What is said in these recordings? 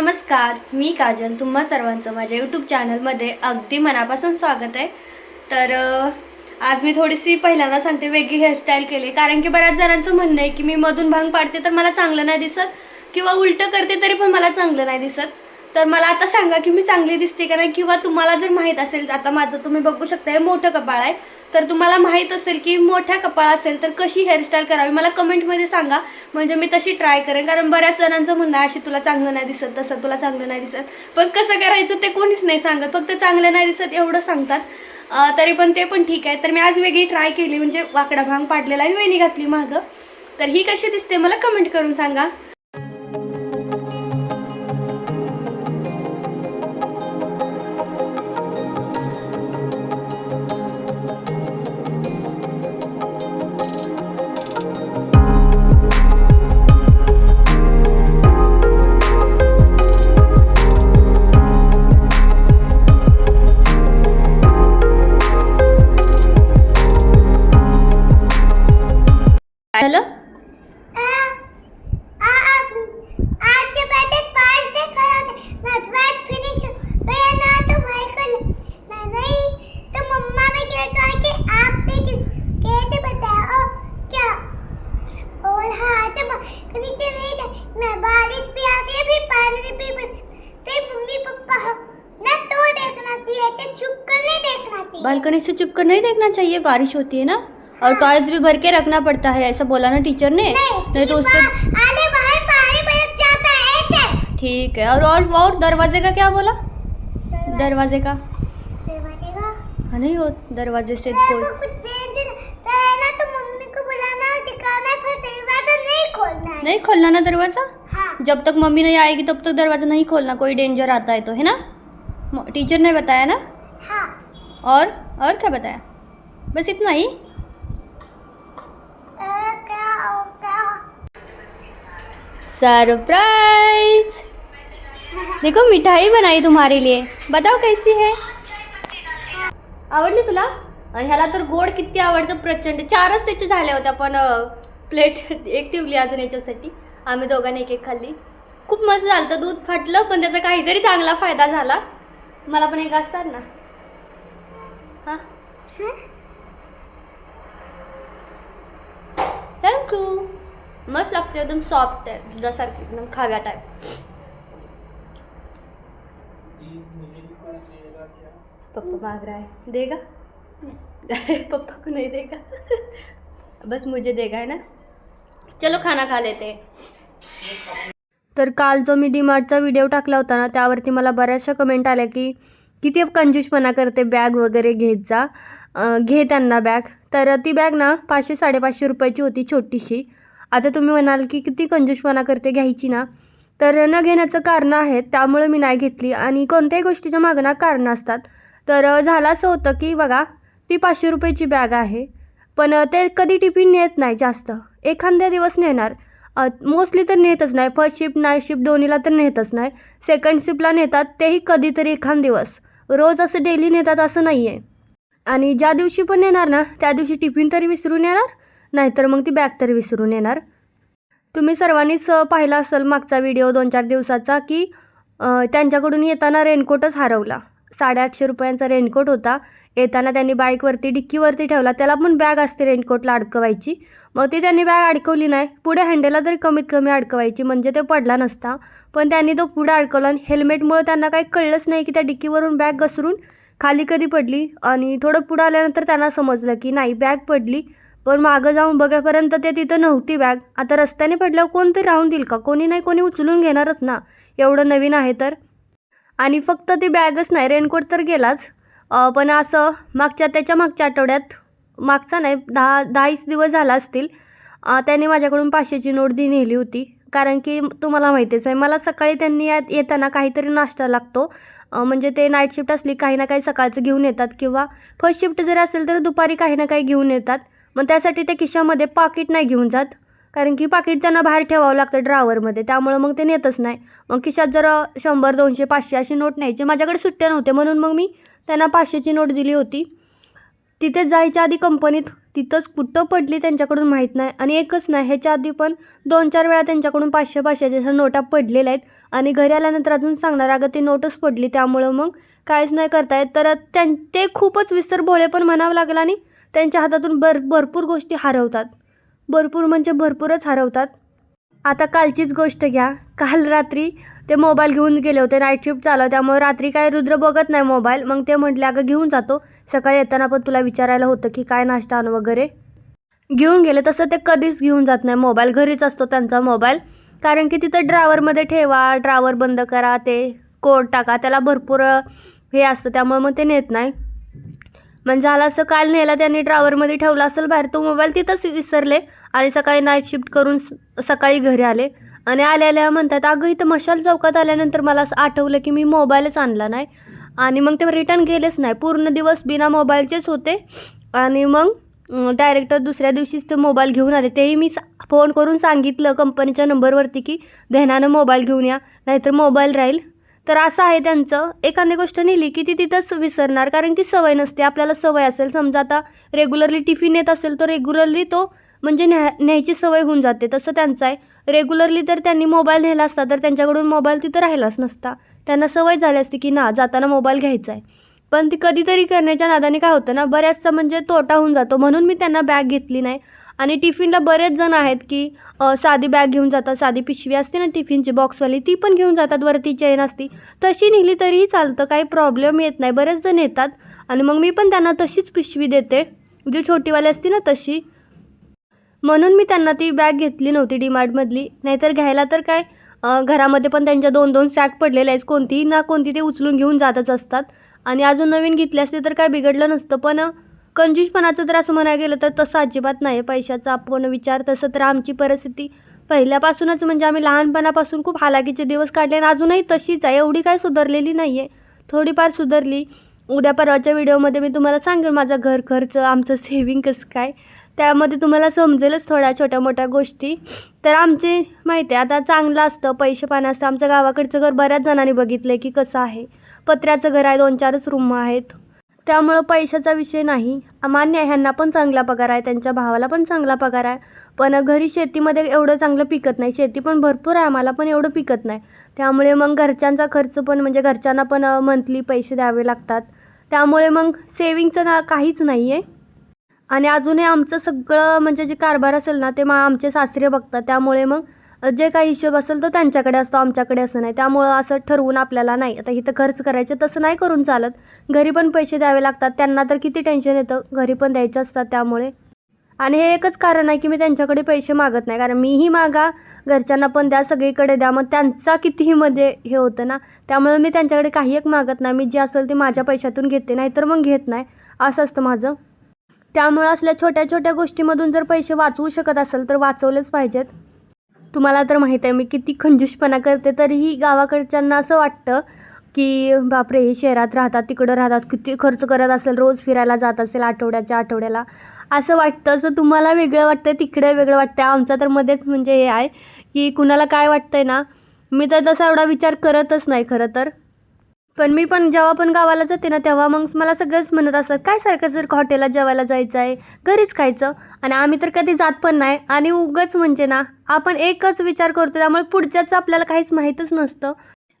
नमस्कार मी काजल. तुम्हा सर्वांचं माझ्या यूट्यूब चॅनलमध्ये अगदी मनापासून स्वागत आहे. तर आज मी थोडीशी पहिल्यांदा सांगते वेगळी हेअरस्टाईल केली. कारण की बऱ्याच जणांचं म्हणणं आहे की मी मधून भांग पाडते तर मला चांगलं नाही दिसत किंवा उलटं करते तरी पण मला चांगलं नाही दिसत. तर मला आता सांगा की मी चांगली दिसते का नाही किंवा तुम्हाला जर माहीत असेल आता माझं तुम्ही बघू शकता हे मोठं कपाळ आहे. तर तुम्हाला माहीत असेल की मोठ्या कपाळ असेल तर कशी हेअरस्टाईल करावी? मला कमेंटमध्ये सांगा. म्हणजे मी तशी ट्राय करेन. कारण बऱ्याच जणांचं म्हणणं आहे अशी तुला चांगलं नाही दिसत तसं तुला चांगलं नाही दिसत. पण कसं करायचं ते कोणीच नाही सांगत. फक्त चांगलं नाही दिसत एवढं सांगतात. तरी पण ते पण ठीक आहे. तर मी आज वेगळी ट्राय केली. म्हणजे वाकडा भांग पाडलेला आणि वेणी घातली मागं. तर ही कशी दिसते? मला कमेंट करून सांगा. बालकनी से चुप कर नहीं देखना चाहिए? बारिश होती है ना? और टॉयज भी भर के रखना पड़ता है ऐसा बोला ना टीचर ने। नहीं तो उस पे आने बाहर पानी बरस जाता है ऐसे। ठीक है और और और दरवाजे का क्या बोला? दरवाजे का। दरवाजे हाँ नहीं हो दरवाजे से कोई कुछ डेंजर ना मम्मी को बुलाना दिखाना दरवाज़ा नहीं खोलना नहीं खोलना ना दरवाज़ा? हाँ। जब तक मम्मी नहीं आएगी तब तक दरवाज़ा नहीं खोलना कोई डेंजर आता है तो है ना? टीचर ने बताया ना? हाँ। और और क्या बताया? बस इतना ही? सरप्राइज! देखो मिठाई बनाई तुम्हारे लिए। बताओ कैसी है? आवडली तुला? ह्याला तर गोड किती आवडतं प्रचंड. चारच त्याचे झाले होते पण प्लेट एक ठेवली अजून याच्यासाठी. आम्ही दोघांनी एक एक खाल्ली. खूप मस्त झालं तर दूध फाटलं पण त्याचा काहीतरी चांगला फायदा झाला. मला पण एक असतात ना? हां. थँक्यू मस्त लागते एकदम सॉफ्ट आहे. दुधासारखी एकदम खाव्या टाईप पप्पा मांग रहा है देगा पप्पा को नहीं देगा बस मुझे देगा है ना? चलो खाना खा लेते. तर काल जो मी डीमार्टचा व्हिडिओ टाकला होता ना त्यावरती मला बऱ्याचशा कमेंट आल्या की किती कंजूसपणा करते बॅग वगैरे घेत जा. घे त्यांना बॅग तर ती बॅग ना पाचशे साडेपाचशे रुपयाची होती छोटीशी. आता तुम्ही म्हणाल की किती कंजूसपणा करते घ्यायची ना. तर न घेण्याचं कारणं आहेत त्यामुळे मी नाही घेतली. आणि कोणत्याही गोष्टीच्या मागं ना कारणं असतात. तर झालं असं होतं की बघा ती पाचशे रुपयाची बॅग आहे. पण ते कधी टिफिन नेत नाही जास्त. एखाद्या दिवस नेणार. मोस्टली तर नेतच नाही. फर्स्ट शिफ्ट नाईट शिफ्ट दोन्हीला तर नेतच नाही. सेकंड शिफ्टला नेतात. तेही कधीतरी एखाद दिवस. रोज असं डेली नेतात असं नाही आहे आणि ज्या दिवशी पण येणार ना त्या दिवशी टिफिन तरी विसरून येणार नाहीतर मग ती बॅग तरी विसरून येणार. तुम्ही सर्वांनीच पाहिला असेल मागचा व्हिडिओ दोन चार दिवसाचा की त्यांच्याकडून येताना रेनकोटच हरवला. साडेआठशे रुपयांचा रेनकोट होता. येताना त्यांनी बाईकवरती डिक्कीवरती ठेवला. त्याला पण बॅग असते रेनकोटला अडकवायची. मग ती त्यांनी बॅग अडकवली नाही. पुढे हँडेला तरी कमीत कमी अडकवायची. म्हणजे ते पडला नसता. पण त्यांनी तो पुढे अडकवला आणि हेल्मेटमुळे त्यांना काही कळलंच नाही की त्या डिक्कीवरून बॅग घसरून खाली कधी पडली. आणि थोडं पुढं आल्यानंतर त्यांना समजलं की नाही बॅग पडली. पण मागं जाऊन बघेपर्यंत ते तिथं नव्हती बॅग आता रस्त्याने पडल्यावर कोणतरी राहून देईल का? कोणी नाही कोणी उचलून घेणारच ना. एवढं नवीन आहे तर. आणि फक्त ती बॅगच नाही रेनकोट तर गेलाच. पण असं मागच्या त्याच्या मागच्या आठवड्यात मागचा नाही दहा दहाच दिवस झाला असतील त्याने माझ्याकडून पाचशेची नोट दी नेली होती. कारण की तुम्हाला माहितीच आहे मला सकाळी त्यांनी येताना काहीतरी नाश्ता लागतो. म्हणजे ते नाईट शिफ्ट असली काही ना काही सकाळचं घेऊन येतात किंवा फर्स्ट शिफ्ट जरी असेल तर दुपारी काही ना काही घेऊन येतात. मग त्यासाठी ते खिशामध्ये पाकिट नाही घेऊन जात. कारण की पाकिट त्यांना बाहेर ठेवावं लागतं ड्रावरमध्ये त्यामुळं मग ते नेतच नाही. मग खिशात जर शंभर दोनशे पाचशे अशी नोट न्यायची. माझ्याकडे सुट्ट्या नव्हत्या म्हणून मग मी त्यांना पाचशेची नोट दिली होती. तिथे जायच्या आधी कंपनीत तिथंच कुठं पडली त्यांच्याकडून माहीत नाही. आणि एकच नाही ह्याच्या आधी पण दोन चार वेळा त्यांच्याकडून पाचशे पाचशेच्या नोटा पडलेल्या आहेत. आणि घरी आल्यानंतर अजून सांगणार अगं ती नोटच पडली. त्यामुळं मग काहीच नाही करता येत. तर त्यां ते खूपच विसर भोळे पण म्हणावं लागेल आणि त्यांच्या हातातून भर भरपूर गोष्टी हरवतात. भरपूर म्हणजे भरपूरच हरवतात. आता कालचीच गोष्ट घ्या. काल रात्री ते मोबाईल घेऊन गेले होते नाईट शिफ्ट चालू त्यामुळे रात्री काय रुद्र बघत नाही मोबाईल मग ते म्हटले अगं घेऊन जातो. सकाळी येताना पण तुला विचारायला होतं की काय नाश्ता आणू वगैरे. घेऊन गेले तसं ते कधीच घेऊन जात नाही. मोबाईल घरीच असतो त्यांचा मोबाईल कारण की तिथं ड्रायव्हरमध्ये ठेवा ड्रायव्हर बंद करा ते कोड टाका. त्याला भरपूर हे असतं त्यामुळे मग ते नेत नाही. म्हणजे झालं असं काल नेला त्यांनी ड्रायव्हरमध्ये ठेवला असेल बाहेर तो मोबाईल तिथंच विसरले. आणि सकाळी नाईट शिफ्ट करून सकाळी घरी आले. आणि आल्या म्हणतात अगं इथं मशाल चौकात आल्यानंतर मला असं आठवलं की मी मोबाईलच आणला नाही. आणि मग ते रिटर्न गेलेच नाही. पूर्ण दिवस बिना मोबाईलचेच होते. आणि मग डायरेक्ट दुसऱ्या दिवशीच ते मोबाईल घेऊन आले. तेही मी सा फोन करून सांगितलं कंपनीच्या नंबरवरती की देहनानं मोबाईल घेऊन या. नाहीतर मोबाईल राहील. तर असं आहे त्यांचं. एखादी गोष्ट नेली की ती तिथंच विसरणार कारण की सवय नसते. आपल्याला सवय असेल समजा आता रेग्युलरली टिफिन येत असेल तर रेग्युलरली तो म्हणजे न्या न्यायची सवय होऊन जाते. तसं त्यांचं आहे. रेग्युलरली जर त्यांनी मोबाईल नेला असता तर त्यांच्याकडून मोबाईल तिथं राहिलाच नसता. त्यांना सवय झाली असती की ना जाताना मोबाईल घ्यायचा आहे. पण ती कधीतरी करण्याच्या नादाने काय होतं ना बऱ्याचसा म्हणजे तोटा होऊन जातो. म्हणून मी त्यांना बॅग घेतली नाही. आणि टिफिनला बरेच जण आहेत की साधी बॅग घेऊन जातात साधी पिशवी असते ना टिफिनची बॉक्सवाली ती पण घेऊन जातात वरती चेन असती. तशी नेली तरीही चालतं काही प्रॉब्लेम येत नाही. बरेच जण येतात आणि मग मी पण त्यांना तशीच पिशवी देते. जी छोटीवाली असते ना तशी. म्हणून मी त्यांना ती बॅग घेतली नव्हती डीमार्टमधली नाहीतर घ्यायला तर काय घरामध्ये पण त्यांच्या दोन दोन सॅक पडलेले आहेत. कोणतीही ना कोणती ते उचलून घेऊन जातच असतात. आणि अजून नवीन घेतली असते तर काय बिघडलं नसतं पण कंजूसपणाचं तर असं म्हणायला गेलं तर तसं अजिबात नाही. पैशाचा आपण विचार तसं तर आमची परिस्थिती पहिल्यापासूनच म्हणजे आम्ही लहानपणापासून खूप हालाकीचे दिवस काढले आणि अजूनही तशीच आहे. एवढी काय सुधारलेली नाही आहे थोडीफार सुधारली. उद्या परवाच्या व्हिडिओमध्ये मी तुम्हाला सांगेन माझा घर खर्च आमचं सेविंग कसं काय. त्यामध्ये तुम्हाला समजेलच थोड्या छोट्या मोठ्या गोष्टी. तर आमचे माहिती आहे आता चांगलं असतं पैसे पाणी असतं आमचं गावाकडचं घर बऱ्याच जणांनी बघितलं आहे की कसं आहे. पत्र्याचं घर आहे दोन चारच रूम आहेत. त्यामुळं पैशाचा विषय नाही. मान्य आहे ह्यांना पण चांगला पगार आहे त्यांच्या भावाला पण चांगला पगार आहे. पण घरी शेतीमध्ये एवढं चांगलं पिकत नाही. शेती पण भरपूर आहे आम्हाला पण एवढं पिकत नाही. त्यामुळे मग घरच्यांचा खर्च पण म्हणजे घरच्यांना पण मंथली पैसे द्यावे लागतात. त्यामुळे मग सेविंगचं ना काहीच नाही आहे आणि अजूनही आमचं सगळं म्हणजे जे कारभार असेल ना ते मग आमचे सासरे बघतात. त्यामुळे मग जे काही हिशोब असेल तो त्यांच्याकडे असतो आमच्याकडे असं नाही. त्यामुळं असं ठरवून आपल्याला नाही. आता इथं खर्च करायचे तसं नाही करून चालत. घरी पण पैसे द्यावे लागतात. त्यांना तर किती टेन्शन येतं? घरी पण द्यायचे असतात त्यामुळे. आणि हे एकच कारण आहे की मी त्यांच्याकडे पैसे मागत नाही. कारण मीही मागा घरच्यांना पण द्या सगळीकडे द्या. मग त्यांचा कितीही मध्ये हे होतं ना त्यामुळे मी त्यांच्याकडे काही एक मागत नाही. मी जे असेल ते माझ्या पैशातून घेते नाही तर मग घेत नाही. असं असतं माझं. त्यामुळं असल्या छोट्या छोट्या गोष्टीमधून जर पैसे वाचवू शकत असेल तर वाचवलेच पाहिजेत. तुम्हाला तर माहीत आहे मी किती खंजूशपणा करते तरीही गावाकडच्यांना असं वाटतं की बापरे हे शहरात राहतात तिकडं राहतात किती खर्च करत असेल रोज फिरायला जात असेल आठवड्याच्या आठवड्याला. असं वाटतं असं तुम्हाला वेगळं वाटतं तिकडे वेगळं वाटतं आमचा तर मध्येच म्हणजे हे आहे की कुणाला काय वाटतं आहे ना मी तर तसा एवढा विचार करतच नाही खरं तर. पण मी पण जेव्हा पण गावाला जाते ना तेव्हा मग मला सगळंच म्हणत असतात काय सारखं जर हॉटेलला जेवायला जायचं आहे घरीच खायचं. आणि आम्ही तर कधी जात पण नाही. आणि उगच म्हणजे ना आपण एकच विचार करतो त्यामुळे पुढच्याचं आपल्याला काहीच माहीतच नसतं.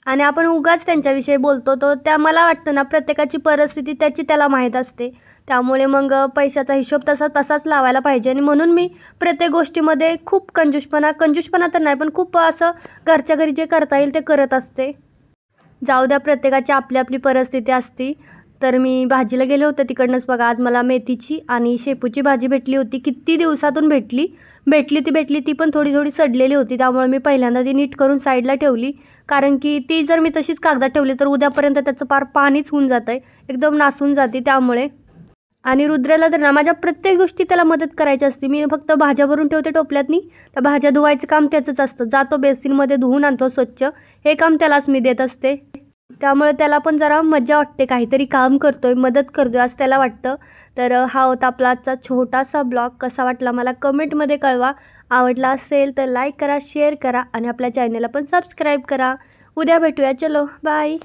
आणि आपण उगाच त्यांच्याविषयी बोलतो तो त्या मला वाटतं ना प्रत्येकाची परिस्थिती त्याची त्याला माहीत असते. त्यामुळे मग पैशाचा हिशोब तसा तसाच लावायला पाहिजे. आणि म्हणून मी प्रत्येक गोष्टीमध्ये खूप कंजूसपणा कंजूसपणा तर नाही पण खूप असं घरच्या घरी जे करता येईल ते करत असते. जाऊ द्या प्रत्येकाची आपली आपली परिस्थिती असती. तर मी भाजीला गेले होते तिकडनंच बघा आज मला मेथीची आणि शेपूची भाजी भेटली होती. किती दिवसातून भेटली? भेटली ती भेटली ती पण थोडी थोडी सडलेली होती. त्यामुळे मी पहिल्यांदा ती नीट करून साईडला ठेवली. कारण की ती जर मी तशीच कागदात ठेवली तर उद्यापर्यंत त्याचं पार पाणीच होऊन जातं आहे एकदम नासून जाते त्यामुळे. आणि रुद्राला तर ना माझ्या प्रत्येक गोष्टी त्याला मदत करायची असते मी फक्त भाज्या भरून ठेवते टोपल्यातनी त्या भाज्या धुवायचं काम त्याचंच असतं. जातो बेसिनमध्ये धुवून आणतो स्वच्छ. हे काम त्यालाच मी देत असते. त्यामुळे त्याला पण जरा मजा वाटते काहीतरी काम करतोय मदत करतोय असं त्याला वाटतं. तर हा होता आपला आजचा छोटासा ब्लॉग. कसा वाटला मला कमेंटमध्ये कळवा. आवडला असेल तर लाईक करा शेअर करा आणि आपल्या चॅनलला पण सबस्क्राईब करा. उद्या भेटूया. चलो बाय.